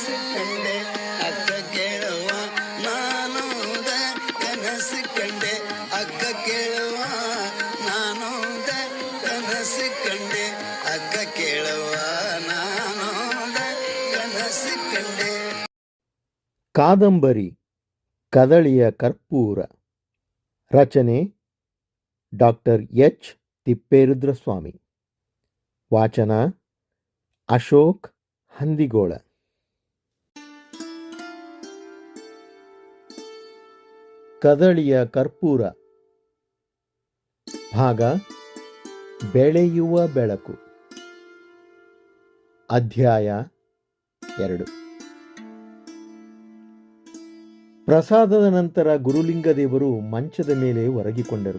ಕನಸು ಕಂಡೆ ಅಕ್ಕ ಕೇಳುವ ನಾನೂದ ಕನಸು ಕಂಡೆ ಅಕ್ಕ ಕೇಳುವ ನಾನೂದ ಕನಸು ಕಂಡೆ ಅಕ್ಕ ಕೇಳುವ ನಾನೂದ ಕನಸು ಕಂಡೆ ಕಾದಂಬರಿ, ಕದಳಿಯ ಕರ್ಪೂರ. ರಚನೆ, ಡಾಕ್ಟರ್ ಎಚ್. ತಿಪ್ಪೇರುದ್ರಸ್ವಾಮಿ. ವಾಚನ, ಅಶೋಕ್ ಹಂದಿಗೋಳ. ಕದಳಿಯ ಕರ್ಪೂರ. ಭಾಗ. ಬೆಳೆಯುವ ಬೆಳಕು. ಅಧ್ಯಾಯ ಎರಡು. ಪ್ರಸಾದದ ನಂತರ ಗುರುಲಿಂಗದೇವರು ಮಂಚದ ಮೇಲೆ ಒರಗಿಕೊಂಡರು.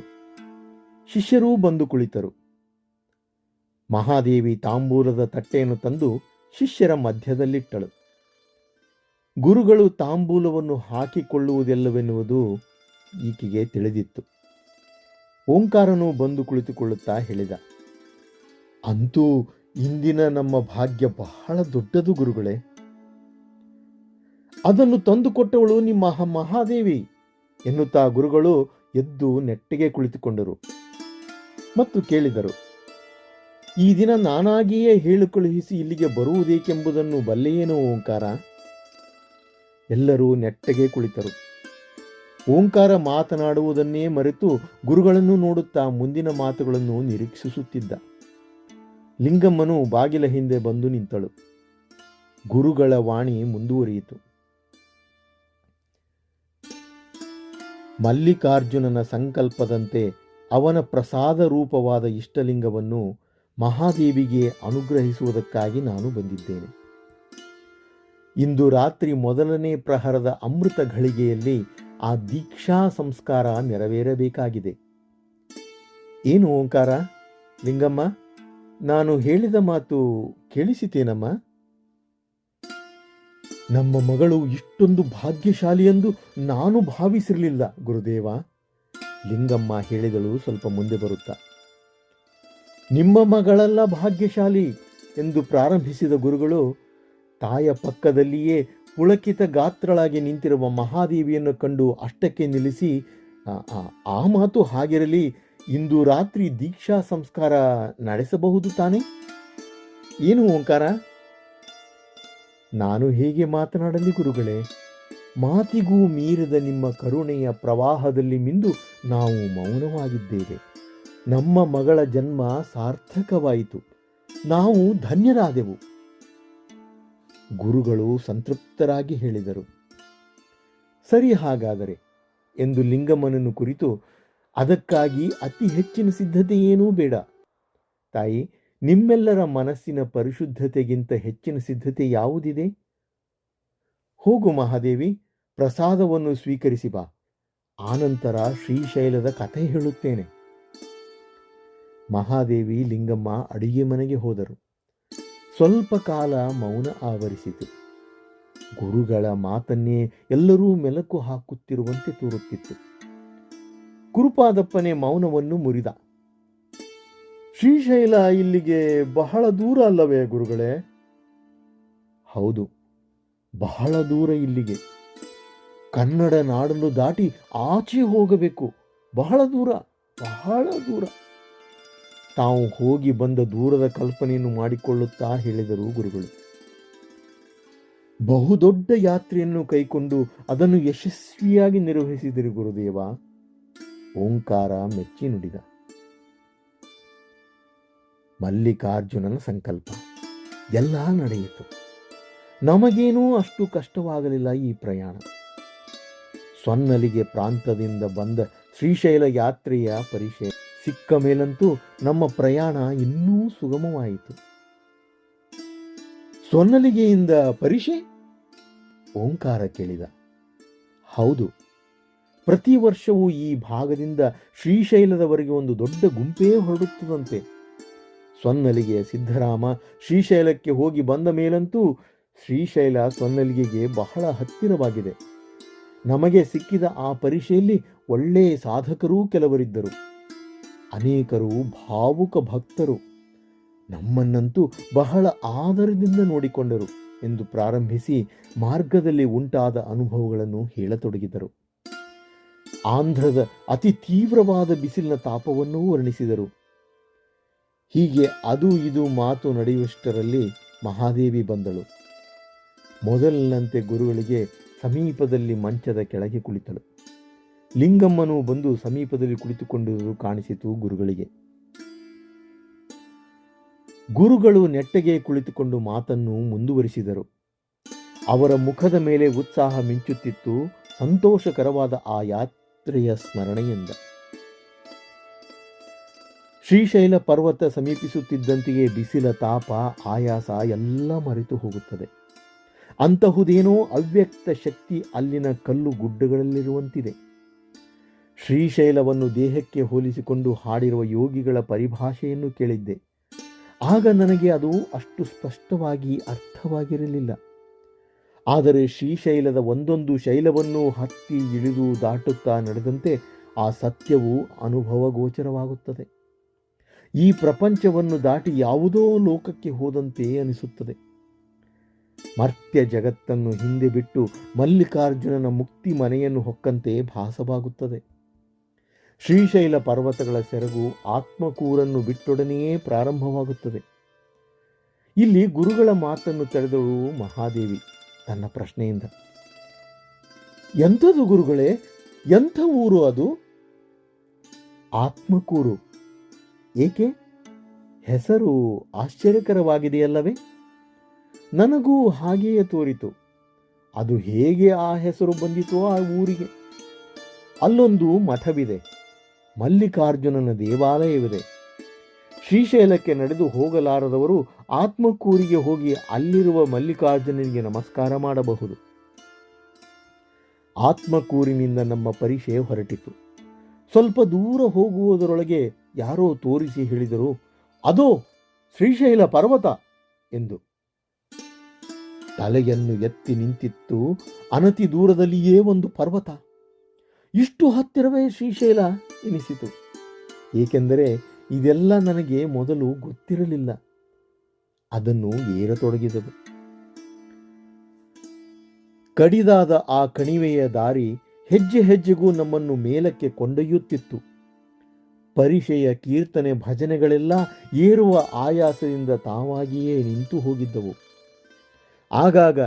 ಶಿಷ್ಯರೂ ಬಂದು ಕುಳಿತರು. ಮಹಾದೇವಿ ತಾಂಬೂಲದ ತಟ್ಟೆಯನ್ನು ತಂದು ಶಿಷ್ಯರ ಮಧ್ಯದಲ್ಲಿಟ್ಟಳು. ಗುರುಗಳು ತಾಂಬೂಲವನ್ನು ಹಾಕಿಕೊಳ್ಳುವುದೆಲ್ಲವೆನ್ನುವುದು ಈಕೆಗೆ ತಿಳಿದಿತ್ತು. ಓಂಕಾರನು ಬಂದು ಕುಳಿತುಕೊಳ್ಳುತ್ತಾ ಹೇಳಿದ, ಅಂತೂ ಇಂದಿನ ನಮ್ಮ ಭಾಗ್ಯ ಬಹಳ ದೊಡ್ಡದು ಗುರುಗಳೇ. ಅದನ್ನು ತಂದುಕೊಟ್ಟವಳು ನಿಮ್ಮ ಮಹಾದೇವಿ ಎನ್ನುತ್ತಾ ಗುರುಗಳು ಎದ್ದು ನೆಟ್ಟಿಗೆ ಕುಳಿತುಕೊಂಡರು. ಮತ್ತು ಕೇಳಿದರು, ಈ ದಿನ ನಾನಾಗಿಯೇ ಹೇಳು ಕಳುಹಿಸಿ ಇಲ್ಲಿಗೆ ಬರುವುದೇಕೆಂಬುದನ್ನು ಬಲ್ಲೆಯೇನೋ ಓಂಕಾರ? ಎಲ್ಲರೂ ನೆಟ್ಟಗೆ ಕುಳಿತರು. ಓಂಕಾರ ಮಾತನಾಡುವುದನ್ನೇ ಮರೆತು ಗುರುಗಳನ್ನು ನೋಡುತ್ತಾ ಮುಂದಿನ ಮಾತುಗಳನ್ನು ನಿರೀಕ್ಷಿಸುತ್ತಿದ್ದ. ಲಿಂಗಮ್ಮನು ಬಾಗಿಲ ಹಿಂದೆ ಬಂದು ನಿಂತಳು. ಗುರುಗಳ ವಾಣಿ ಮುಂದುವರಿಯಿತು. ಮಲ್ಲಿಕಾರ್ಜುನನ ಸಂಕಲ್ಪದಂತೆ ಅವನ ಪ್ರಸಾದ ರೂಪವಾದ ಇಷ್ಟಲಿಂಗವನ್ನು ಮಹಾದೇವಿಗೆ ಅನುಗ್ರಹಿಸುವುದಕ್ಕಾಗಿ ನಾನು ಬಂದಿದ್ದೇನೆ. ಇಂದು ರಾತ್ರಿ ಮೊದಲನೇ ಪ್ರಹರದ ಅಮೃತ ಘಳಿಗೆಯಲ್ಲಿ ಆ ದೀಕ್ಷಾ ಸಂಸ್ಕಾರ ನೆರವೇರಬೇಕಾಗಿದೆ. ಏನು ಓಂಕಾರ? ಲಿಂಗಮ್ಮ, ನಾನು ಹೇಳಿದ ಮಾತು ಕೇಳಿಸಿತೇನಮ್ಮ? ನಮ್ಮ ಮಗಳು ಇಷ್ಟೊಂದು ಭಾಗ್ಯಶಾಲಿ ಎಂದು ನಾನು ಭಾವಿಸಿರಲಿಲ್ಲ, ಗುರುದೇವ. ಲಿಂಗಮ್ಮ ಹೇಳಿದಳು ಸ್ವಲ್ಪ ಮುಂದೆ ಬರುತ್ತಾ. ನಿಮ್ಮ ಮಗಳೆಲ್ಲ ಭಾಗ್ಯಶಾಲಿ ಎಂದು ಪ್ರಾರಂಭಿಸಿದ ಗುರುಗಳು ತಾಯ ಪಕ್ಕದಲ್ಲಿಯೇ ಪುಳಕಿತ ಗಾತ್ರಳಾಗಿ ನಿಂತಿರುವ ಮಹಾದೇವಿಯನ್ನು ಕಂಡು ಅಷ್ಟಕ್ಕೆ ನಿಲ್ಲಿಸಿ, "ಆ- ಮಾತು ಹಾಗಿರಲಿ, ಇಂದು ರಾತ್ರಿ ದೀಕ್ಷಾ ಸಂಸ್ಕಾರ ನಡೆಸಬಹುದು ತಾನೆ? ಏನು ಓಂಕಾರ? ನಾನು ಹೇಗೆ ಮಾತನಾಡಲಿ ಗುರುಗಳೇ? ಮಾತಿಗೂ ಮೀರಿದ ನಿಮ್ಮ ಕರುಣೆಯ ಪ್ರವಾಹದಲ್ಲಿ ಮಿಂದು ನಾವು ಮೌನವಾಗಿದ್ದೇವೆ. ನಮ್ಮ ಮಗಳ ಜನ್ಮ ಸಾರ್ಥಕವಾಯಿತು. ನಾವು ಧನ್ಯರಾದೆವು. ಗುರುಗಳು ಸಂತೃಪ್ತರಾಗಿ ಹೇಳಿದರು. ಸರಿ ಹಾಗಾದರೆ, ಎಂದು ಲಿಂಗಮ್ಮನನ್ನು ಕುರಿತು, ಅದಕ್ಕಾಗಿ ಅತಿ ಹೆಚ್ಚಿನ ಸಿದ್ಧತೆ ಏನೂ ಬೇಡ. ತಾಯಿ, ನಿಮ್ಮೆಲ್ಲರ ಮನಸ್ಸಿನ ಪರಿಶುದ್ಧತೆಗಿಂತ ಹೆಚ್ಚಿನ ಸಿದ್ಧತೆ ಯಾವುದಿದೆ? ಹೋಗು ಮಹಾದೇವಿ, ಪ್ರಸಾದವನ್ನು ಸ್ವೀಕರಿಸಿ ಬಾ. ಆನಂತರ ಶ್ರೀಶೈಲದ ಕಥೆ ಹೇಳುತ್ತೇನೆ. ಮಹಾದೇವಿ ಲಿಂಗಮ್ಮ ಅಡಿಗೆ ಮನೆಗೆ ಹೋದರು. ಸ್ವಲ್ಪ ಕಾಲ ಮೌನ ಆವರಿಸಿತು. ಗುರುಗಳ ಮಾತನ್ನೇ ಎಲ್ಲರೂ ಮೆಲಕು ಹಾಕುತ್ತಿರುವಂತೆ ತೋರುತ್ತಿತ್ತು. ಕುರುಪಾದಪ್ಪನೇ ಮೌನವನ್ನು ಮುರಿದ. ಶ್ರೀಶೈಲ ಇಲ್ಲಿಗೆ ಬಹಳ ದೂರ ಅಲ್ಲವೇ ಗುರುಗಳೇ? ಹೌದು, ಬಹಳ ದೂರ ಇಲ್ಲಿಗೆ. ಕನ್ನಡ ನಾಡನ್ನು ದಾಟಿ ಆಚೆ ಹೋಗಬೇಕು. ಬಹಳ ದೂರ ಬಹಳ ದೂರ. ತಾವು ಹೋಗಿ ಬಂದ ದೂರದ ಕಲ್ಪನೆಯನ್ನು ಮಾಡಿಕೊಳ್ಳುತ್ತಾ ಹೇಳಿದರು ಗುರುಗಳು. ಬಹುದೊಡ್ಡ ಯಾತ್ರೆಯನ್ನು ಕೈಕೊಂಡು ಅದನ್ನು ಯಶಸ್ವಿಯಾಗಿ ನಿರ್ವಹಿಸಿದರು ಗುರುದೇವ. ಓಂಕಾರ ಮೆಚ್ಚಿ ನುಡಿದ. ಮಲ್ಲಿಕಾರ್ಜುನನ ಸಂಕಲ್ಪ. ಎಲ್ಲ ನಡೆಯಿತು. ನಮಗೇನೂ ಅಷ್ಟು ಕಷ್ಟವಾಗಲಿಲ್ಲ ಈ ಪ್ರಯಾಣ. ಸ್ವನ್ನಲಿಗೆ ಪ್ರಾಂತದಿಂದ ಬಂದ ಶ್ರೀಶೈಲ ಯಾತ್ರೆಯ ಪರಿಚಯ ಸಿಕ್ಕ ಮೇಲಂತೂ ನಮ್ಮ ಪ್ರಯಾಣ ಇನ್ನೂ ಸುಗಮವಾಯಿತು. ಸೊನ್ನಲಿಗೆಯಿಂದ ಪರಿಷೆ? ಓಂಕಾರ ಕೇಳಿದ. ಹೌದು. ಪ್ರತಿ ವರ್ಷವೂ ಈ ಭಾಗದಿಂದ ಶ್ರೀಶೈಲದವರೆಗೆ ಒಂದು ದೊಡ್ಡ ಗುಂಪೇ ಹೊರಡುತ್ತದಂತೆ. ಸೊನ್ನಲಿಗೆ ಸಿದ್ಧರಾಮ ಶ್ರೀಶೈಲಕ್ಕೆ ಹೋಗಿ ಬಂದ ಮೇಲಂತೂ ಶ್ರೀಶೈಲ ಸೊನ್ನಲಿಗೆಗೆ ಬಹಳ ಹತ್ತಿರವಾಗಿದೆ. ನಮಗೆ ಸಿಕ್ಕಿದ ಆ ಪರೀಕ್ಷೆಯಲ್ಲಿ ಒಳ್ಳೆಯ ಸಾಧಕರೂ ಕೆಲವರಿದ್ದರು. ಅನೇಕರು ಭಾವುಕ ಭಕ್ತರು. ನಮ್ಮನ್ನಂತೂ ಬಹಳ ಆದರದಿಂದ ನೋಡಿಕೊಂಡರು ಎಂದು ಪ್ರಾರಂಭಿಸಿ ಮಾರ್ಗದಲ್ಲಿ ಉಂಟಾದ ಅನುಭವಗಳನ್ನು ಹೇಳತೊಡಗಿದರು. ಆಂಧ್ರದ ಅತಿ ತೀವ್ರವಾದ ಬಿಸಿಲಿನ ತಾಪವನ್ನೂ ವರ್ಣಿಸಿದರು. ಹೀಗೆ ಅದು ಇದು ಮಾತು ನಡೆಯುವಷ್ಟರಲ್ಲಿ ಮಹಾದೇವಿ ಬಂದಳು. ಮೊದಲಿನಂತೆ ಗುರುಗಳಿಗೆ ಸಮೀಪದಲ್ಲಿ ಮಂಚದ ಕೆಳಗೆ ಕುಳಿತಳು. ಲಿಂಗಮ್ಮನು ಬಂದು ಸಮೀಪದಲ್ಲಿ ಕುಳಿತುಕೊಂಡಿರುವುದು ಕಾಣಿಸಿತು ಗುರುಗಳಿಗೆ. ಗುರುಗಳು ನೆಟ್ಟಗೆ ಕುಳಿತುಕೊಂಡು ಮಾತನ್ನು ಮುಂದುವರಿಸಿದರು. ಅವರ ಮುಖದ ಮೇಲೆ ಉತ್ಸಾಹ ಮಿಂಚುತ್ತಿತ್ತು ಸಂತೋಷಕರವಾದ ಆ ಯಾತ್ರೆಯ ಸ್ಮರಣೆಯಿಂದ. ಶ್ರೀಶೈಲ ಪರ್ವತ ಸಮೀಪಿಸುತ್ತಿದ್ದಂತೆಯೇ ಬಿಸಿಲ, ತಾಪ, ಆಯಾಸ ಎಲ್ಲ ಮರೆತು ಹೋಗುತ್ತದೆ. ಅಂತಹುದೇನೋ ಅವ್ಯಕ್ತ ಶಕ್ತಿ ಅಲ್ಲಿನ ಕಲ್ಲು ಗುಡ್ಡಗಳಲ್ಲಿರುವಂತಿದೆ. ಶ್ರೀಶೈಲವನ್ನು ದೇಹಕ್ಕೆ ಹೋಲಿಸಿಕೊಂಡು ಹಾಡಿರುವ ಯೋಗಿಗಳ ಪರಿಭಾಷೆಯನ್ನು ಕೇಳಿದ್ದೆ. ಆಗ ನನಗೆ ಅದು ಅಷ್ಟು ಸ್ಪಷ್ಟವಾಗಿ ಅರ್ಥವಾಗಿರಲಿಲ್ಲ. ಆದರೆ ಶ್ರೀಶೈಲದ ಒಂದೊಂದು ಶೈಲವನ್ನು ಹತ್ತಿ ಇಳಿದು ದಾಟುತ್ತಾ ನಡೆದಂತೆ ಆ ಸತ್ಯವು ಅನುಭವಗೋಚರವಾಗುತ್ತದೆ. ಈ ಪ್ರಪಂಚವನ್ನು ದಾಟಿ ಯಾವುದೋ ಲೋಕಕ್ಕೆ ಹೋದಂತೆ ಅನಿಸುತ್ತದೆ. ಮರ್ತ್ಯ ಜಗತ್ತನ್ನು ಹಿಂದೆ ಬಿಟ್ಟು ಮಲ್ಲಿಕಾರ್ಜುನನ ಮುಕ್ತಿ ಮನೆಯನ್ನು ಹೊಕ್ಕಂತೆ ಭಾಸವಾಗುತ್ತದೆ. ಶ್ರೀಶೈಲ ಪರ್ವತಗಳ ಸೆರಗು ಆತ್ಮಕೂರನ್ನು ಬಿಟ್ಟೊಡನೆಯೇ ಪ್ರಾರಂಭವಾಗುತ್ತದೆ. ಇಲ್ಲಿ ಗುರುಗಳ ಮಾತನ್ನು ತೆರೆದಳು ಮಹಾದೇವಿ ತನ್ನ ಪ್ರಶ್ನೆಯಿಂದ. ಎಂಥದು ಗುರುಗಳೇ, ಎಂಥ ಊರು ಅದು? ಆತ್ಮಕೂರು. ಏಕೆ? ಹೆಸರು ಆಶ್ಚರ್ಯಕರವಾಗಿದೆಯಲ್ಲವೇ? ನನಗೂ ಹಾಗೆಯೇ ತೋರಿತು. ಅದು ಹೇಗೆ ಆ ಹೆಸರು ಬಂದಿತೋ ಆ ಊರಿಗೆ. ಅಲ್ಲೊಂದು ಮಠವಿದೆ. ಮಲ್ಲಿಕಾರ್ಜುನನ ದೇವಾಲಯವಿದೆ. ಶ್ರೀಶೈಲಕ್ಕೆ ನಡೆದು ಹೋಗಲಾರದವರು ಆತ್ಮಕೂರಿಗೆ ಹೋಗಿ ಅಲ್ಲಿರುವ ಮಲ್ಲಿಕಾರ್ಜುನನಿಗೆ ನಮಸ್ಕಾರ ಮಾಡಬಹುದು. ಆತ್ಮಕೂರಿನಿಂದ ನಮ್ಮ ಪರಿಚಯ ಹೊರಟಿತು. ಸ್ವಲ್ಪ ದೂರ ಹೋಗುವುದರೊಳಗೆ ಯಾರೋ ತೋರಿಸಿ ಹೇಳಿದರು, ಅದೋ, ಶ್ರೀಶೈಲ ಪರ್ವತ! ಎಂದು. ತಲೆಯನ್ನು ಎತ್ತಿ ನಿಂತಿತ್ತು, ಅನತಿ ದೂರದಲ್ಲಿಯೇ ಒಂದು ಪರ್ವತ. ಇಷ್ಟು ಹತ್ತಿರವೇ ಶ್ರೀಶೈಲ? ಎನಿಸಿತು. ಏಕೆಂದರೆ ಇದೆಲ್ಲ ನನಗೆ ಮೊದಲು ಗೊತ್ತಿರಲಿಲ್ಲ. ಅದನ್ನು ಏರತೊಡಗಿದವು. ಕಡಿದಾದ ಆ ಕಣಿವೆಯ ದಾರಿ ಹೆಜ್ಜೆ ಹೆಜ್ಜೆಗೂ ನಮ್ಮನ್ನು ಮೇಲಕ್ಕೆ ಕೊಂಡೊಯ್ಯುತ್ತಿತ್ತು. ಪರಿಷೆಯ ಕೀರ್ತನೆ ಭಜನೆಗಳೆಲ್ಲ ಏರುವ ಆಯಾಸದಿಂದ ತಾವಾಗಿಯೇ ನಿಂತು ಹೋಗಿದ್ದವು. ಆಗಾಗ,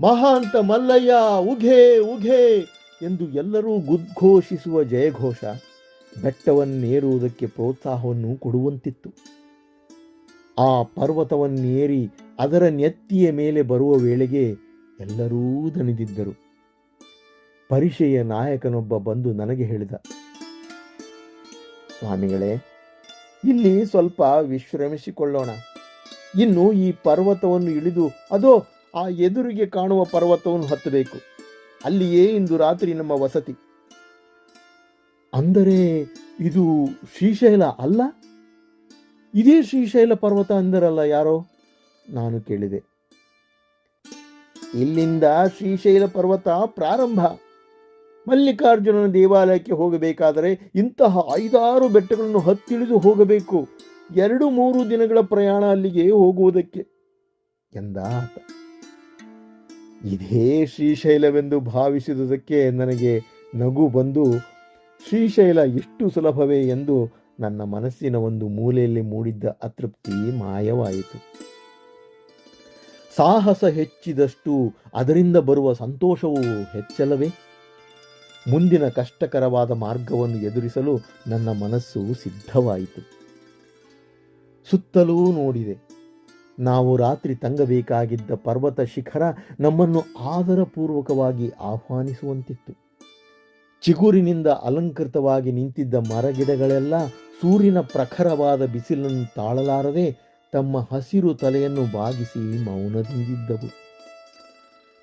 ಮಹಾಂತ ಮಲ್ಲಯ್ಯ, ಉಘೆ ಉಘೆ ಎಂದು ಎಲ್ಲರೂ ಗುದ್ಘೋಷಿಸುವ ಜಯಘೋಷ ಬೆಟ್ಟವನ್ನೇರುವುದಕ್ಕೆ ಪ್ರೋತ್ಸಾಹವನ್ನು ಕೊಡುವಂತಿತ್ತು. ಆ ಪರ್ವತವನ್ನೇರಿ ಅದರ ನೆತ್ತಿಯ ಮೇಲೆ ಬರುವ ವೇಳೆಗೆ ಎಲ್ಲರೂ ದಣಿದಿದ್ದರು. ಪರಿಷೆಯ ನಾಯಕನೊಬ್ಬ ಬಂದು ನನಗೆ ಹೇಳಿದ, ಸ್ವಾಮಿಗಳೇ, ಇಲ್ಲಿ ಸ್ವಲ್ಪ ವಿಶ್ರಮಿಸಿಕೊಳ್ಳೋಣ. ಇನ್ನು ಈ ಪರ್ವತವನ್ನು ಇಳಿದು ಅದೋ ಆ ಎದುರಿಗೆ ಕಾಣುವ ಪರ್ವತವನ್ನು ಹತ್ತಬೇಕು. ಅಲ್ಲಿಯೇ ಇಂದು ರಾತ್ರಿ ನಮ್ಮ ವಸತಿ. ಅಂದರೆ ಇದು ಶ್ರೀಶೈಲ ಅಲ್ಲ? ಇದೇ ಶ್ರೀಶೈಲ ಪರ್ವತ ಅಂದರಲ್ಲ ಯಾರೋ? ನಾನು ಕೇಳಿದೆ. ಇಲ್ಲಿಂದ ಶ್ರೀಶೈಲ ಪರ್ವತ ಪ್ರಾರಂಭ. ಮಲ್ಲಿಕಾರ್ಜುನನ ದೇವಾಲಯಕ್ಕೆ ಹೋಗಬೇಕಾದರೆ ಇಂತಹ ಐದಾರು ಬೆಟ್ಟಗಳನ್ನು ಹತ್ತಿಳಿದು ಹೋಗಬೇಕು. ಎರಡು ಮೂರು ದಿನಗಳ ಪ್ರಯಾಣ ಅಲ್ಲಿಗೆ ಹೋಗುವುದಕ್ಕೆ. ಎಂದ ಇದೇ ಶ್ರೀಶೈಲವೆಂದು ಭಾವಿಸಿದುದಕ್ಕೆ ನನಗೆ ನಗು ಬಂದು ಶ್ರೀಶೈಲ ಎಷ್ಟು ಸುಲಭವೇ ಎಂದು ನನ್ನ ಮನಸ್ಸಿನ ಒಂದು ಮೂಲೆಯಲ್ಲಿ ಮೂಡಿದ್ದ ಅತೃಪ್ತಿ ಮಾಯವಾಯಿತು. ಸಾಹಸ ಹೆಚ್ಚಿದಷ್ಟು ಅದರಿಂದ ಬರುವ ಸಂತೋಷವು ಹೆಚ್ಚಲವೇ? ಮುಂದಿನ ಕಷ್ಟಕರವಾದ ಮಾರ್ಗವನ್ನು ಎದುರಿಸಲು ನನ್ನ ಮನಸ್ಸು ಸಿದ್ಧವಾಯಿತು. ಸುತ್ತಲೂ ನೋಡಿದೆ. ನಾವು ರಾತ್ರಿ ತಂಗಬೇಕಾಗಿದ್ದ ಪರ್ವತ ಶಿಖರ ನಮ್ಮನ್ನು ಆದರಪೂರ್ವಕವಾಗಿ ಆಹ್ವಾನಿಸುವಂತಿತ್ತು. ಚಿಗುರಿನಿಂದ ಅಲಂಕೃತವಾಗಿ ನಿಂತಿದ್ದ ಮರಗಿಡಗಳೆಲ್ಲ ಸೂರ್ಯನ ಪ್ರಖರವಾದ ಬಿಸಿಲನ್ನು ತಾಳಲಾರದೆ ತಮ್ಮ ಹಸಿರು ತಲೆಯನ್ನು ಬಾಗಿಸಿ ಮೌನದಿಂದಿದ್ದವು.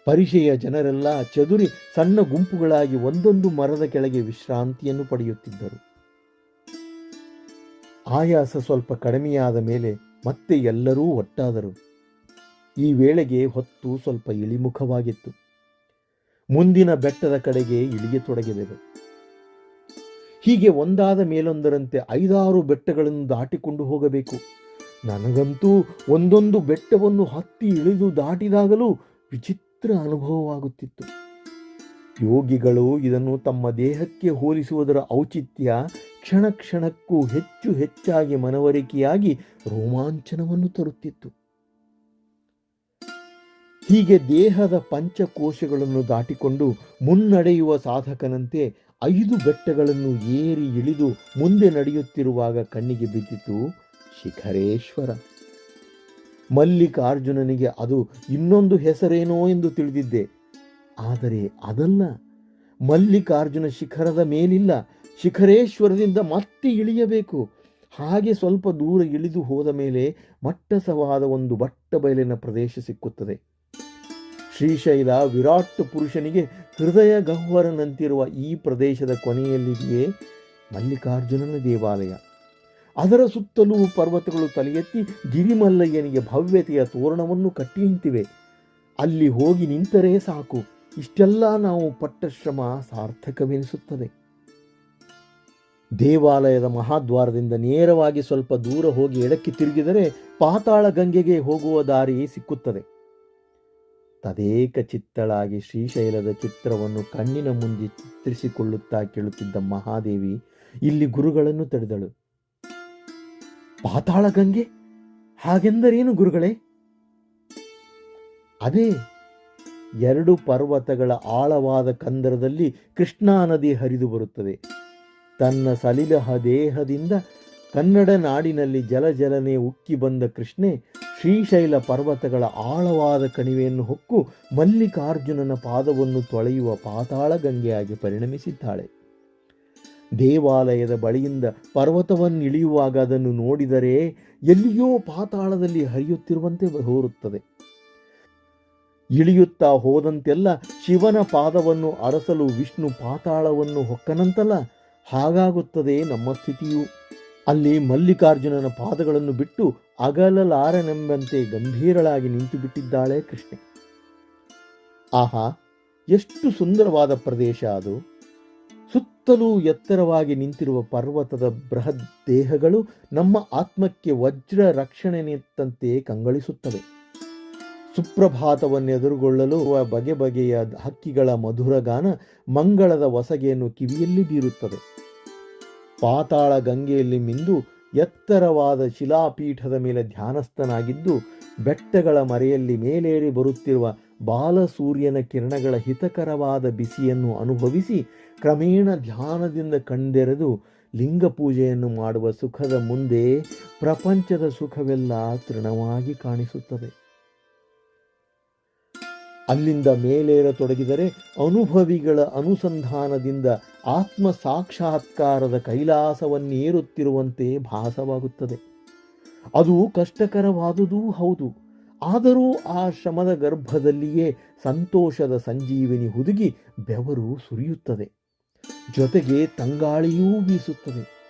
ಪರಿಷೆಯ ಜನರೆಲ್ಲ ಚದುರಿ ಸಣ್ಣ ಗುಂಪುಗಳಾಗಿ ಒಂದೊಂದು ಮರದ ಕೆಳಗೆ ವಿಶ್ರಾಂತಿಯನ್ನು ಪಡೆಯುತ್ತಿದ್ದರು. ಆಯಾಸ ಸ್ವಲ್ಪ ಕಡಿಮೆಯಾದ ಮೇಲೆ ಮತ್ತೆ ಎಲ್ಲರೂ ಒಟ್ಟಾದರು. ಈ ವೇಳೆಗೆ ಹೊತ್ತು ಸ್ವಲ್ಪ ಇಳಿಮುಖವಾಗಿತ್ತು. ಮುಂದಿನ ಬೆಟ್ಟದ ಕಡೆಗೆ ಇಳಿಯತೊಡಗಿದೆವು ಹೀಗೆ ಒಂದಾದ ಮೇಲೊಂದರಂತೆ ಐದಾರು ಬೆಟ್ಟಗಳನ್ನು ದಾಟಿಕೊಂಡು ಹೋಗಬೇಕು. ನನಗಂತೂ ಒಂದೊಂದು ಬೆಟ್ಟವನ್ನು ಹತ್ತಿ ಇಳಿದು ದಾಟಿದಾಗಲೂ ವಿಚಿತ್ರ ಅನುಭವವಾಗುತ್ತಿತ್ತು. ಯೋಗಿಗಳು ಇದನ್ನು ತಮ್ಮ ದೇಹಕ್ಕೆ ಹೋಲಿಸುವುದರ ಔಚಿತ್ಯ ಕ್ಷಣ ಕ್ಷಣಕ್ಕೂ ಹೆಚ್ಚು ಹೆಚ್ಚಾಗಿ ಮನವರಿಕೆಯಾಗಿ ರೋಮಾಂಚನವನ್ನು ತರುತ್ತಿತ್ತು. ಹೀಗೆ ದೇಹದ ಪಂಚಕೋಶಗಳನ್ನು ದಾಟಿಕೊಂಡು ಮುನ್ನಡೆಯುವ ಸಾಧಕನಂತೆ ಐದು ಬೆಟ್ಟಗಳನ್ನು ಏರಿ ಇಳಿದು ಮುಂದೆ ನಡೆಯುತ್ತಿರುವಾಗ ಕಣ್ಣಿಗೆ ಬಿದ್ದಿತು ಶಿಖರೇಶ್ವರ. ಮಲ್ಲಿಕಾರ್ಜುನನಿಗೆ ಅದು ಇನ್ನೊಂದು ಹೆಸರೇನೋ ಎಂದು ತಿಳಿದಿದ್ದೆ. ಆದರೆ ಅದಲ್ಲ. ಮಲ್ಲಿಕಾರ್ಜುನ ಶಿಖರದ ಮೇಲಿಲ್ಲ. ಶಿಖರೇಶ್ವರದಿಂದ ಮತ್ತೆ ಇಳಿಯಬೇಕು. ಹಾಗೆ ಸ್ವಲ್ಪ ದೂರ ಇಳಿದು ಹೋದ ಮೇಲೆ ಮಟ್ಟಸವಾದ ಒಂದು ಬಟ್ಟ ಬಯಲಿನ ಪ್ರದೇಶ ಸಿಕ್ಕುತ್ತದೆ. ಶ್ರೀಶೈಲ ವಿರಾಟ್ ಪುರುಷನಿಗೆ ಹೃದಯ ಗಹ್ವರನಂತಿರುವ ಈ ಪ್ರದೇಶದ ಕೊನೆಯಲ್ಲಿದೆಯೇ ಮಲ್ಲಿಕಾರ್ಜುನನ ದೇವಾಲಯ. ಅದರ ಸುತ್ತಲೂ ಪರ್ವತಗಳು ತಲೆಯೆತ್ತಿ ಗಿರಿಮಲ್ಲಯ್ಯನಿಗೆ ಭವ್ಯತೆಯ ತೋರಣವನ್ನು ಕಟ್ಟಿ ನಿಂತಿವೆ ಅಲ್ಲಿ ಹೋಗಿ ನಿಂತರೆ ಸಾಕು. ಇಷ್ಟೆಲ್ಲ ನಾವು ಪಟ್ಟ ಶ್ರಮ ಸಾರ್ಥಕವೆನಿಸುತ್ತದೆ. ದೇವಾಲಯದ ಮಹಾದ್ವಾರದಿಂದ ನೇರವಾಗಿ ಸ್ವಲ್ಪ ದೂರ ಹೋಗಿ ಎಡಕ್ಕೆ ತಿರುಗಿದರೆ ಪಾತಾಳ ಗಂಗೆಗೆ ಹೋಗುವ ದಾರಿ ಸಿಕ್ಕುತ್ತದೆ. ತದೇಕ ಚಿತ್ತಳಾಗಿ ಶ್ರೀಶೈಲದ ಚಿತ್ರವನ್ನು ಕಣ್ಣಿನ ಮುಂದೆ ಚಿತ್ರಿಸಿಕೊಳ್ಳುತ್ತಾ ಕೇಳುತ್ತಿದ್ದ ಮಹಾದೇವಿ ಇಲ್ಲಿ ಗುರುಗಳನ್ನು ತಡೆದಳು. ಪಾತಾಳ ಗಂಗೆ ಹಾಗೆಂದರೇನು ಗುರುಗಳೇ? ಅದೇ, ಎರಡು ಪರ್ವತಗಳ ಆಳವಾದ ಕಂದರದಲ್ಲಿ ಕೃಷ್ಣಾ ನದಿ ಹರಿದು ಬರುತ್ತದೆ. ತನ್ನ ಸಲಿಲಹ ದೇಹದಿಂದ ಕನ್ನಡ ನಾಡಿನಲ್ಲಿ ಜಲಜಲನೆ ಉಕ್ಕಿ ಬಂದ ಕೃಷ್ಣೆ ಶ್ರೀಶೈಲ ಪರ್ವತಗಳ ಆಳವಾದ ಕಣಿವೆಯನ್ನು ಹೊಕ್ಕು ಮಲ್ಲಿಕಾರ್ಜುನನ ಪಾದವನ್ನು ತೊಳೆಯುವ ಪಾತಾಳ ಗಂಗೆಯಾಗಿ ಪರಿಣಮಿಸಿದ್ದಾಳೆ. ದೇವಾಲಯದ ಬಳಿಯಿಂದ ಪರ್ವತವನ್ನು ಇಳಿಯುವಾಗ ಅದನ್ನು ನೋಡಿದರೆ ಎಲ್ಲಿಯೋ ಪಾತಾಳದಲ್ಲಿ ಹರಿಯುತ್ತಿರುವಂತೆ ತೋರುತ್ತದೆ. ಇಳಿಯುತ್ತಾ ಹೋದಂತೆಲ್ಲ ಶಿವನ ಪಾದವನ್ನು ಅರಸಲು ವಿಷ್ಣು ಪಾತಾಳವನ್ನು ಹೊಕ್ಕನಂತಲ್ಲ, ಹಾಗಾಗುತ್ತದೆ ನಮ್ಮ ಸ್ಥಿತಿಯು. ಅಲ್ಲಿ ಮಲ್ಲಿಕಾರ್ಜುನನ ಪಾದಗಳನ್ನು ಬಿಟ್ಟು ಅಗಲಲಾರನೆಂಬಂತೆ ಗಂಭೀರಳಾಗಿ ನಿಂತು ಬಿಟ್ಟಿದ್ದಾಳೆ ಕೃಷ್ಣೆ. ಆಹಾ, ಎಷ್ಟು ಸುಂದರವಾದ ಪ್ರದೇಶ ಅದು. ಸುತ್ತಲೂ ಎತ್ತರವಾಗಿ ನಿಂತಿರುವ ಪರ್ವತದ ಬೃಹತ್ ದೇಹಗಳು ನಮ್ಮ ಆತ್ಮಕ್ಕೆ ವಜ್ರ ರಕ್ಷಣೆಯಂತೆ ಕಂಗಳಿಸುತ್ತವೆ. ಸುಪ್ರಭಾತವನ್ನು ಎದುರುಗೊಳ್ಳಲು ಬಗೆ ಬಗೆಯ ಹಕ್ಕಿಗಳ ಮಧುರಗಾನ ಮಂಗಳದ ವಸಗೆಯನ್ನು ಕಿವಿಯಲ್ಲಿ ಬೀರುತ್ತದೆ. ಪಾತಾಳ ಗಂಗೆಯಲ್ಲಿ ಮಿಂದು ಎತ್ತರವಾದ ಶಿಲಾಪೀಠದ ಮೇಲೆ ಧ್ಯಾನಸ್ಥನಾಗಿದ್ದು, ಬೆಟ್ಟಗಳ ಮರೆಯಲ್ಲಿ ಮೇಲೇರಿ ಬರುತ್ತಿರುವ ಬಾಲಸೂರ್ಯನ ಕಿರಣಗಳ ಹಿತಕರವಾದ ಬಿಸಿಯನ್ನು ಅನುಭವಿಸಿ ಕ್ರಮೇಣ ಧ್ಯಾನದಿಂದ ಕಂಡೆರೆದು ಲಿಂಗ ಪೂಜೆಯನ್ನು ಮಾಡುವ ಸುಖದ ಮುಂದೆ ಪ್ರಪಂಚದ ಸುಖವೆಲ್ಲ ತೃಣವಾಗಿ ಕಾಣಿಸುತ್ತದೆ. ಅಲ್ಲಿಂದ ಮೇಲೇರತೊಡಗಿದರೆ ಅನುಭವಿಗಳ ಅನುಸಂಧಾನದಿಂದ ಆತ್ಮ ಸಾಕ್ಷಾತ್ಕಾರದ ಕೈಲಾಸವನ್ನೇರುತ್ತಿರುವಂತೆ ಭಾಸವಾಗುತ್ತದೆ. ಅದು ಕಷ್ಟಕರವಾದುದೂ ಹೌದು. ಆದರೂ ಆ ಶ್ರಮದ ಗರ್ಭದಲ್ಲಿಯೇ ಸಂತೋಷದ ಸಂಜೀವಿನಿ ಹುದುಗಿ ಬೆವರು ಸುರಿಯುತ್ತದೆ. ಜೊತೆಗೆ ತಂಗಾಳಿಯೂ ಬೀಸುತ್ತದೆ.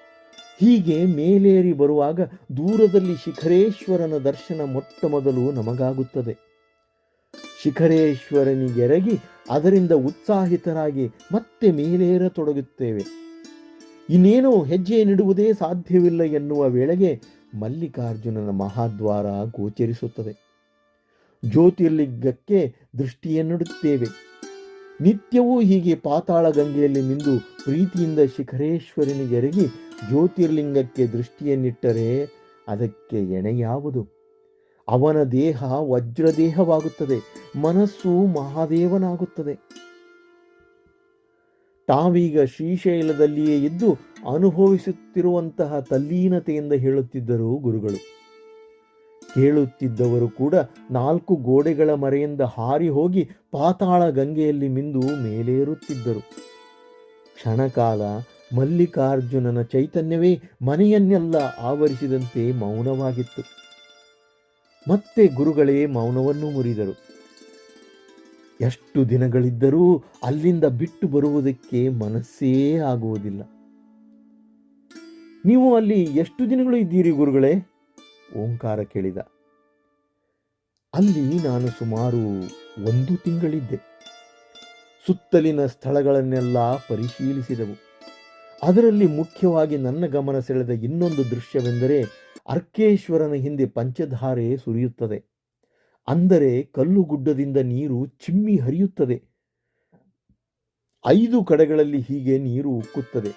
ಹೀಗೆ ಮೇಲೇರಿ ಬರುವಾಗ ದೂರದಲ್ಲಿ ಶಿಖರೇಶ್ವರನ ದರ್ಶನ ಮೊಟ್ಟ ಮೊದಲು ನಮಗಾಗುತ್ತದೆ. ಶಿಖರೇಶ್ವರನಿಗೆರಗಿ ಅದರಿಂದ ಉತ್ಸಾಹಿತರಾಗಿ ಮತ್ತೆ ಮೇಲೇರತೊಡಗುತ್ತೇವೆ. ಇನ್ನೇನು ಹೆಜ್ಜೆ ನೀಡುವುದೇ ಸಾಧ್ಯವಿಲ್ಲ ಎನ್ನುವ ವೇಳೆಗೆ ಮಲ್ಲಿಕಾರ್ಜುನನ ಮಹಾದ್ವಾರ ಗೋಚರಿಸುತ್ತದೆ. ಜ್ಯೋತಿರ್ಲಿಂಗಕ್ಕೆ ದೃಷ್ಟಿಯನ್ನಿಡುತ್ತೇವೆ ನಿತ್ಯವೂ ಹೀಗೆ ಪಾತಾಳ ಗಂಗೆಯಲ್ಲಿ ನಿಂದು ಪ್ರೀತಿಯಿಂದ ಶಿಖರೇಶ್ವರನಿಗೆರಗಿ ಜ್ಯೋತಿರ್ಲಿಂಗಕ್ಕೆ ದೃಷ್ಟಿಯನ್ನಿಟ್ಟರೆ ಅದಕ್ಕೆ ಎಣೆಯಾವುದು. ಅವನ ದೇಹ ವಜ್ರದೇಹವಾಗುತ್ತದೆ. ಮನಸ್ಸು ಮಹಾದೇವನಾಗುತ್ತದೆ. ತಾವೀಗ ಶ್ರೀಶೈಲದಲ್ಲಿಯೇ ಇದ್ದು ಅನುಭವಿಸುತ್ತಿರುವಂತಹ ತಲ್ಲೀನತೆಯಿಂದ ಹೇಳುತ್ತಿದ್ದರು ಗುರುಗಳು. ಕೇಳುತ್ತಿದ್ದವರು ಕೂಡ ನಾಲ್ಕು ಗೋಡೆಗಳ ಮರೆಯಿಂದ ಹಾರಿ ಹೋಗಿ ಪಾತಾಳ ಗಂಗೆಯಲ್ಲಿ ಮಿಂದು ಮೇಲೇರುತ್ತಿದ್ದರು. ಕ್ಷಣಕಾಲ ಮಲ್ಲಿಕಾರ್ಜುನನ ಚೈತನ್ಯವೇ ಮನೆಯನ್ನೆಲ್ಲ ಆವರಿಸಿದಂತೆ ಮೌನವಾಗಿತ್ತು. ಮತ್ತೆ ಗುರುಗಳೇ ಮೌನವನ್ನು ಮುರಿದರು. ಎಷ್ಟು ದಿನಗಳಿದ್ದರೂ ಅಲ್ಲಿಂದ ಬಿಟ್ಟು ಬರುವುದಕ್ಕೆ ಮನಸ್ಸೇ ಆಗುವುದಿಲ್ಲ. ನೀವು ಅಲ್ಲಿ ಎಷ್ಟು ದಿನಗಳು ಇದ್ದೀರಿ ಗುರುಗಳೇ? ಓಂಕಾರ ಕೇಳಿದ. ಅಲ್ಲಿ ನಾನು ಸುಮಾರು ಒಂದು ತಿಂಗಳಿದ್ದೆ. ಸುತ್ತಲಿನ ಸ್ಥಳಗಳನ್ನೆಲ್ಲ ಪರಿಶೀಲಿಸಿದೆವು. ಅದರಲ್ಲಿ ಮುಖ್ಯವಾಗಿ ನನ್ನ ಗಮನ ಸೆಳೆದ ಇನ್ನೊಂದು ದೃಶ್ಯವೆಂದರೆ ಅರ್ಕೇಶ್ವರನ ಹಿಂದೆ ಪಂಚಧಾರೆ ಸುರಿಯುತ್ತದೆ. ಅಂದರೆ ಕಲ್ಲುಗುಡ್ಡದಿಂದ ನೀರು ಚಿಮ್ಮಿ ಹರಿಯುತ್ತದೆ. ಐದು ಕಡೆಗಳಲ್ಲಿ ಹೀಗೆ ನೀರು ಉಕ್ಕುತ್ತದೆ.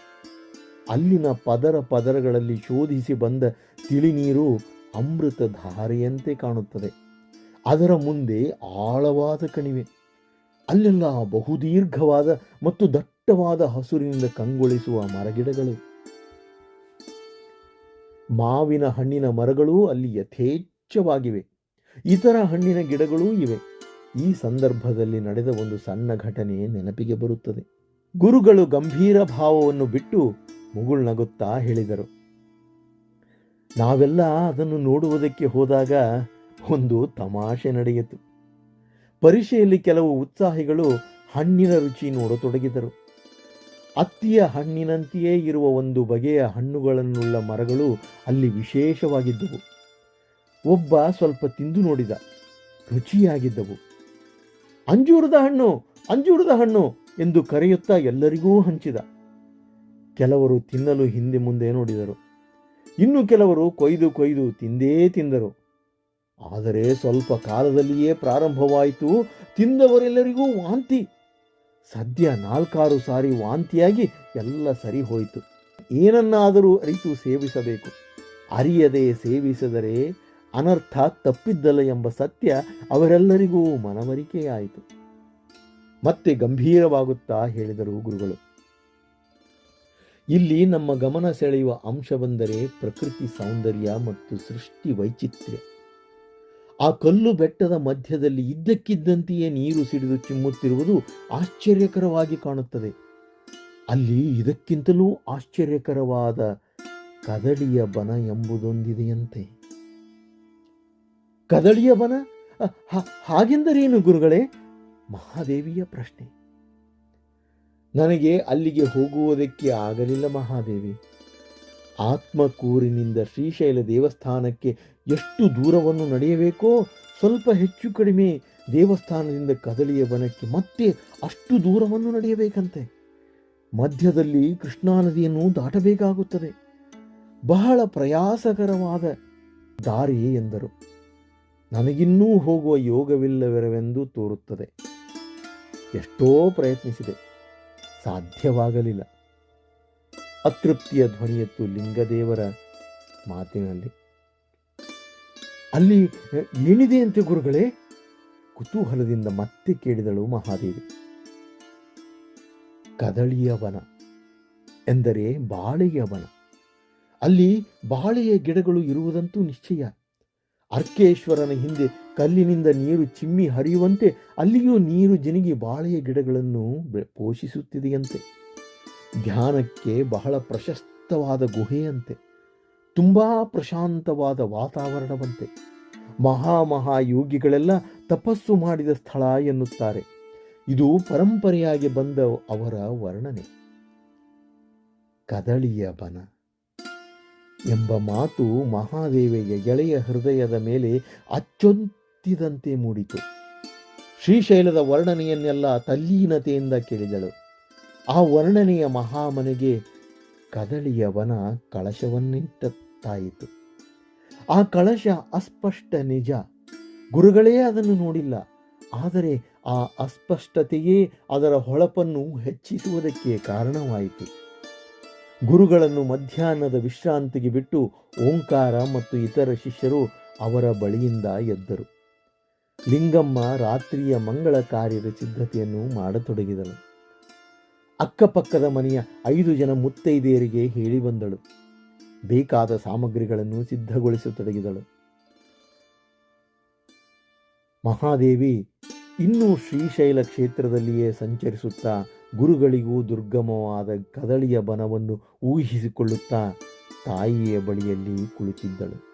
ಅಲ್ಲಿನ ಪದರ ಪದರಗಳಲ್ಲಿ ಶೋಧಿಸಿ ಬಂದ ತಿಳಿನೀರು ಅಮೃತ ಧಾರೆಯಂತೆ ಕಾಣುತ್ತದೆ. ಅದರ ಮುಂದೆ ಆಳವಾದ ಕಣಿವೆ, ಅಲ್ಲೆಲ್ಲ ಬಹುದೀರ್ಘವಾದ ಮತ್ತು ದಟ್ಟವಾದ ಹಸುರಿನಿಂದ ಕಂಗೊಳಿಸುವ ಮರಗಿಡಗಳು. ಮಾವಿನ ಹಣ್ಣಿನ ಮರಗಳೂ ಅಲ್ಲಿ ಯಥೇಚ್ಛವಾಗಿವೆ. ಇತರ ಹಣ್ಣಿನ ಗಿಡಗಳೂ ಇವೆ. ಈ ಸಂದರ್ಭದಲ್ಲಿ ನಡೆದ ಒಂದು ಸಣ್ಣ ಘಟನೆ ನೆನಪಿಗೆ ಬರುತ್ತದೆ. ಗುರುಗಳು ಗಂಭೀರ ಭಾವವನ್ನು ಬಿಟ್ಟು ಮುಗುಳ್ನಗುತ್ತಾ ಹೇಳಿದರು. ನಾವೆಲ್ಲ ಅದನ್ನು ನೋಡುವುದಕ್ಕೆ ಹೋದಾಗ ಒಂದು ತಮಾಷೆ ನಡೆಯಿತು. ಪರೀಕ್ಷೆಯಲ್ಲಿ ಕೆಲವು ಉತ್ಸಾಹಿಗಳು ಹಣ್ಣಿನ ರುಚಿ ನೋಡತೊಡಗಿದರು. ಅತ್ತಿಯ ಹಣ್ಣಿನಂತೆಯೇ ಇರುವ ಒಂದು ಬಗೆಯ ಹಣ್ಣುಗಳನ್ನುಳ್ಳ ಮರಗಳು ಅಲ್ಲಿ ವಿಶೇಷವಾಗಿದ್ದವು. ಒಬ್ಬ ಸ್ವಲ್ಪ ತಿಂದು ನೋಡಿದ. ರುಚಿಯಾಗಿದ್ದವು ಅಂಜೂರದ ಹಣ್ಣು ಅಂಜೂರದ ಹಣ್ಣು ಎಂದು ಕರೆಯುತ್ತಾ ಎಲ್ಲರಿಗೂ ಹಂಚಿದ. ಕೆಲವರು ತಿನ್ನಲು ಹಿಂದೆ ಮುಂದೆ ನೋಡಿದರು. ಇನ್ನು ಕೆಲವರು ಕೊಯ್ದು ಕೊಯ್ದು ತಿಂದೇ ತಿಂದರು. ಆದರೆ ಸ್ವಲ್ಪ ಕಾಲದಲ್ಲಿಯೇ ಪ್ರಾರಂಭವಾಯಿತು. ತಿಂದವರೆಲ್ಲರಿಗೂ ವಾಂತಿ. ಸದ್ಯ ನಾಲ್ಕಾರು ಸಾರಿ ವಾಂತಿಯಾಗಿ ಎಲ್ಲ ಸರಿ ಹೋಯಿತು. ಏನನ್ನಾದರೂ ಅರಿತು ಸೇವಿಸಬೇಕು. ಅರಿಯದೆ ಸೇವಿಸಿದರೆ ಅನರ್ಥ ತಪ್ಪಿದ್ದಲ್ಲ ಎಂಬ ಸತ್ಯ ಅವರೆಲ್ಲರಿಗೂ ಮನವರಿಕೆಯಾಯಿತು ಮತ್ತೆ ಗಂಭೀರವಾಗುತ್ತಾ ಹೇಳಿದರು ಗುರುಗಳು. ಇಲ್ಲಿ ನಮ್ಮ ಗಮನ ಸೆಳೆಯುವ ಅಂಶವೆಂದರೆ ಪ್ರಕೃತಿ ಸೌಂದರ್ಯ ಮತ್ತು ಸೃಷ್ಟಿ ವೈಚಿತ್ರ್ಯ. ಆ ಕಲ್ಲು ಬೆಟ್ಟದ ಮಧ್ಯದಲ್ಲಿ ಇದ್ದಕ್ಕಿದ್ದಂತೆಯೇ ನೀರು ಸಿಡಿದು ಚಿಮ್ಮುತ್ತಿರುವುದು ಆಶ್ಚರ್ಯಕರವಾಗಿ ಕಾಣುತ್ತದೆ. ಅಲ್ಲಿ ಇದಕ್ಕಿಂತಲೂ ಆಶ್ಚರ್ಯಕರವಾದ ಕದಡಿಯ ಬನ ಎಂಬುದೊಂದಿದೆಯಂತೆ. ಕದಳಿಯ ಬನ ಹಾಗೆಂದರೇನು ಗುರುಗಳೇ? ಮಹಾದೇವಿಯ ಪ್ರಶ್ನೆ. ನನಗೆ ಅಲ್ಲಿಗೆ ಹೋಗುವುದಕ್ಕೆ ಆಗಲಿಲ್ಲ ಮಹಾದೇವಿ. ಆತ್ಮಕೂರಿನಿಂದ ಶ್ರೀಶೈಲ ದೇವಸ್ಥಾನಕ್ಕೆ ಎಷ್ಟು ದೂರವನ್ನು ನಡೆಯಬೇಕೋ, ಸ್ವಲ್ಪ ಹೆಚ್ಚು ಕಡಿಮೆ ದೇವಸ್ಥಾನದಿಂದ ಕದಳಿಯ ಬನಕ್ಕೆ ಮತ್ತೆ ಅಷ್ಟು ದೂರವನ್ನು ನಡೆಯಬೇಕಂತೆ. ಮಧ್ಯದಲ್ಲಿ ಕೃಷ್ಣಾ ನದಿಯನ್ನು ದಾಟಬೇಕಾಗುತ್ತದೆ. ಬಹಳ ಪ್ರಯಾಸಕರವಾದ ದಾರಿ ಎಂದರು. ನನಗಿನ್ನೂ ಹೋಗುವ ಯೋಗವಿಲ್ಲವೆರವೆಂದು ತೋರುತ್ತದೆ. ಎಷ್ಟೋ ಪ್ರಯತ್ನಿಸಿದೆ. ಸಾಧ್ಯವಾಗಲಿಲ್ಲ. ಅತೃಪ್ತಿಯ ಧ್ವನಿಯತ್ತು ಲಿಂಗದೇವರ ಮಾತಿನಲ್ಲಿ. ಅಲ್ಲಿ ಏನಿದೆ ಅಂತೆ ಗುರುಗಳೇ? ಕುತೂಹಲದಿಂದ ಮತ್ತೆ ಕೇಳಿದಳು ಮಹಾದೇವಿ. ಕದಳಿಯ ವನ ಎಂದರೆ ಬಾಳೆಯ ವನ. ಅಲ್ಲಿ ಬಾಳೆಯ ಗಿಡಗಳು ಇರುವುದಂತೂ ನಿಶ್ಚಯ. ಅರ್ಕೇಶ್ವರನ ಹಿಂದೆ ಕಲ್ಲಿನಿಂದ ನೀರು ಚಿಮ್ಮಿ ಹರಿಯುವಂತೆ ಅಲ್ಲಿಯೂ ನೀರು ಜಿನಿಗಿ ಬಾಳೆಯ ಗಿಡಗಳನ್ನು ಪೋಷಿಸುತ್ತಿದೆಯಂತೆ. ಧ್ಯಾನಕ್ಕೆ ಬಹಳ ಪ್ರಶಸ್ತವಾದ ಗುಹೆಯಂತೆ. ತುಂಬಾ ಪ್ರಶಾಂತವಾದ ವಾತಾವರಣವಂತೆ. ಮಹಾ ಮಹಾ ಯೋಗಿಗಳೆಲ್ಲ ತಪಸ್ಸು ಮಾಡಿದ ಸ್ಥಳ ಎನ್ನುತ್ತಾರೆ. ಇದು ಪರಂಪರೆಯಾಗಿ ಬಂದ ಅವರ ವರ್ಣನೆ. ಕದಳಿಯ ಬನ. ಎಂಬ ಮಾತು ಮಹಾದೇವಿಯ ಗೆಳೆಯ ಹೃದಯದ ಮೇಲೆ ಅಚ್ಚೊತ್ತಿದಂತೆ ಮೂಡಿತು. ಶ್ರೀಶೈಲದ ವರ್ಣನೆಯನ್ನೆಲ್ಲ ತಲ್ಲೀನತೆಯಿಂದ ಕೇಳಿದಳು. ಆ ವರ್ಣನೆಯ ಮಹಾಮನೆಗೆ ಕದಳಿಯ ವನ ಕಳಶವನ್ನಿಟ್ಟತ್ತಾಯಿತು. ಆ ಕಳಶ ಅಸ್ಪಷ್ಟ ನಿಜ. ಗುರುಗಳೇ ಅದನ್ನು ನೋಡಿಲ್ಲ. ಆದರೆ ಆ ಅಸ್ಪಷ್ಟತೆಯೇ ಅದರ ಹೊಳಪನ್ನು ಹೆಚ್ಚಿಸುವುದಕ್ಕೆ ಕಾರಣವಾಯಿತು. ಗುರುಗಳನ್ನು ಮಧ್ಯಾಹ್ನದ ವಿಶ್ರಾಂತಿಗೆ ಬಿಟ್ಟು ಓಂಕಾರ ಮತ್ತು ಇತರ ಶಿಷ್ಯರು ಅವರ ಬಳಿಯಿಂದ ಎದ್ದರು. ಲಿಂಗಮ್ಮ ರಾತ್ರಿಯ ಮಂಗಳ ಕಾರ್ಯದ ಸಿದ್ಧತೆಯನ್ನು ಮಾಡತೊಡಗಿದಳು. ಅಕ್ಕಪಕ್ಕದ ಮನೆಯ ಐದು ಜನ ಮುತ್ತೈದೆಯರಿಗೆ ಹೇಳಿ ಬಂದಳು. ಬೇಕಾದ ಸಾಮಗ್ರಿಗಳನ್ನು ಸಿದ್ಧಗೊಳಿಸತೊಡಗಿದಳು. ಮಹಾದೇವಿ, ಇನ್ನೂ ಶ್ರೀಶೈಲ ಕ್ಷೇತ್ರದಲ್ಲಿಯೇ ಸಂಚರಿಸುತ್ತಾ ಗುರುಗಳಿಗೂ ದುರ್ಗಮವಾದ ಕದಳಿಯ ಬನವನ್ನು ಊಹಿಸಿಕೊಳ್ಳುತ್ತಾ ತಾಯಿಯ ಬಳಿಯಲ್ಲಿ ಕುಳಿತಿದ್ದಳು.